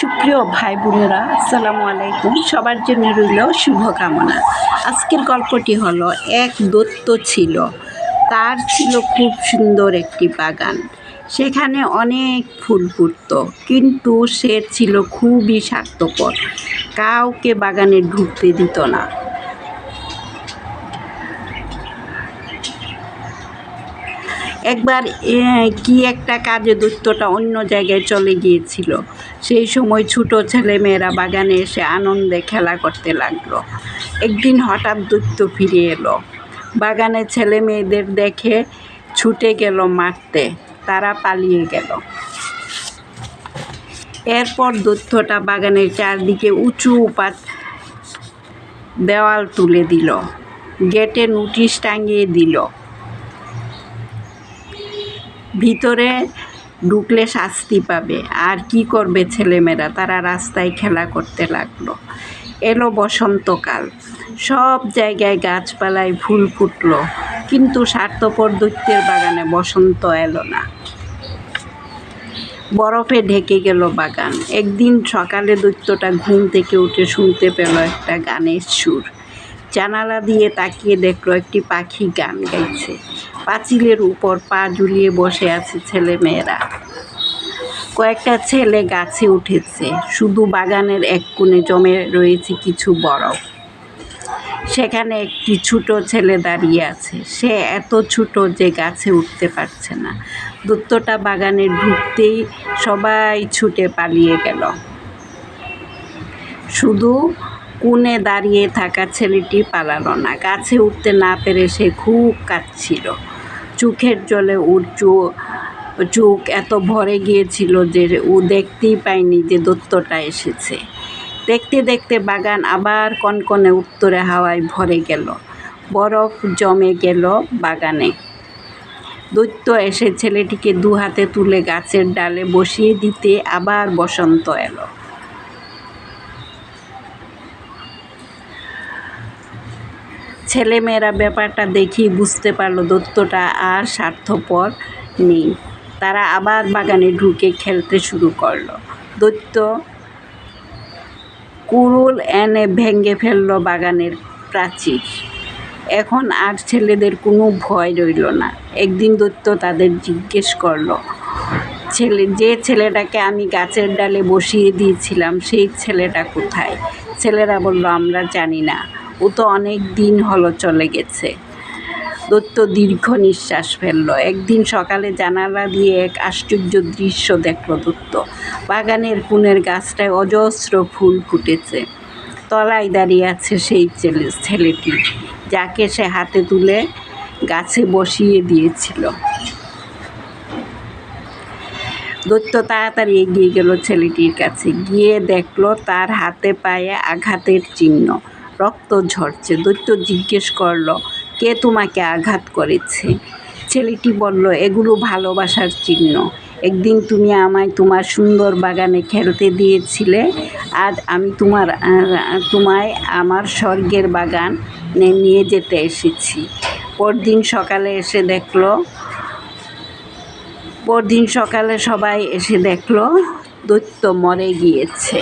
সুপ্রিয় ভাই বোনেরা, আসসালামু আলাইকুম। সবার জন্য রইল শুভকামনা। আজকের গল্পটি হলো এক দত্ত ছিল। তার ছিল খুব সুন্দর একটি বাগান। সেখানে অনেক ফুল ফুটত, কিন্তু সে ছিল খুবই স্বার্থপর। কাউকে বাগানে ঢুকতে দিত না। একবার কি একটা কাজে দৈত্যটা অন্য জায়গায় চলে গিয়েছিল। সেই সময় ছোট ছেলেমেয়েরা বাগানে এসে আনন্দে খেলা করতে লাগল। একদিন হঠাৎ দৈত্য ফিরে এলো। বাগানে ছেলে মেয়েদের দেখে ছুটে গেল মারতে। তারা পালিয়ে গেল। এরপর দৈত্যটা বাগানের চারদিকে উঁচু উপাত দেওয়াল তুলে দিল। গেটে নোটিশ টাঙিয়ে দিল। ভিতরে ঢুকলে শাস্তি পাবে। আর কি করবে ছেলেমেয়েরা? তারা রাস্তায় খেলা করতে লাগল। এলো বসন্তকাল। সব জায়গায় গাছপালায় ফুল ফুটলো। কিন্তু স্বার্থপর দৈত্যের বাগানে বসন্ত এলো না। বরফে ঢেকে গেল বাগান। একদিন সকালে দৈত্যটা ঘুম থেকে উঠে শুনতে পেল একটা গানের সুর। জানালা দিয়ে তাকিয়ে দেখল একটি পাখি গান গাইছে। পাঁচিলের উপর পা ঝুলিয়ে বসে আছে ছেলে মেয়েরা কয়েকটা ছেলে গাছে উঠেছে। শুধু বাগানের এক কোণে জমে রয়েছে কিছু বরফ। সেখানে একটি ছোট ছেলে দাঁড়িয়ে আছে। সে এত ছোট যে গাছে উঠতে পারছে না। দূরত্বটা বাগানে ঢুকতেই সবাই ছুটে পালিয়ে গেল। শুধু কোণে দাঁড়িয়ে থাকা ছেলেটি পালালো না। গাছে উঠতে না পেরে সে খুব কাঁদছিল। চোখের জলে ওর চোখ এত ভরে গিয়েছিল যে ও দেখতেই পায়নি যে দত্তটা এসেছে। দেখতে দেখতে বাগান আবার কনকনে উত্তরে হাওয়ায় ভরে গেল। বরফ জমে গেল বাগানে। দৈত্য এসে ছেলেটিকে দু হাতে তুলে গাছের ডালে বসিয়ে দিতে আবার বসন্ত এলো। ছেলেমেয়েরা ব্যাপারটা দেখেই বুঝতে পারল দত্তটা আর স্বার্থপর নেই। তারা আবার বাগানে ঢুকে খেলতে শুরু করল। দৈত্য কুড়ুল এনে ভেঙে ফেলল বাগানের প্রাচীর। এখন আর ছেলেদের কোনো ভয় রইল না। একদিন দৈত্য তাদের জিজ্ঞেস করল, ছেলে, যে ছেলেটাকে আমি গাছের ডালে বসিয়ে দিয়েছিলাম, সেই ছেলেটা কোথায়? ছেলেরা বলল, আমরা জানি না। ও তো অনেক দিন হলো চলে গেছে। দত্ত দীর্ঘ নিঃশ্বাস ফেলল। একদিন সকালে জানালা দিয়ে এক আশ্চর্য দৃশ্য দেখল দত্ত বাগানের কুনের গাছটায় অজস্র ফুল ফুটেছে। তলায় দাঁড়িয়ে আছে সেই ছেলে ছেলেটি, যাকে সে হাতে তুলে গাছে বসিয়ে দিয়েছিল। দৈত্য তাড়াতাড়ি এগিয়ে গেল ছেলেটির কাছে। গিয়ে দেখল তার হাতে পায়ে আঘাতের চিহ্ন। রক্ত ঝরছে, দৈত্য জিজ্ঞেস করল, কে তোমাকে আঘাত করেছে? ছেলেটি বলল, এগুলো ভালোবাসার চিহ্ন। একদিন তুমি আমায় তোমার সুন্দর বাগানে খেলতে দিয়েছিলে, আজ আমি তোমার, তোমায় আমার স্বর্গের বাগান নিয়ে যেতে এসেছি। পরদিন সকালে এসে দেখল, পরদিন সকালে সবাই এসে দেখল, দৈত্য মরে গিয়েছে।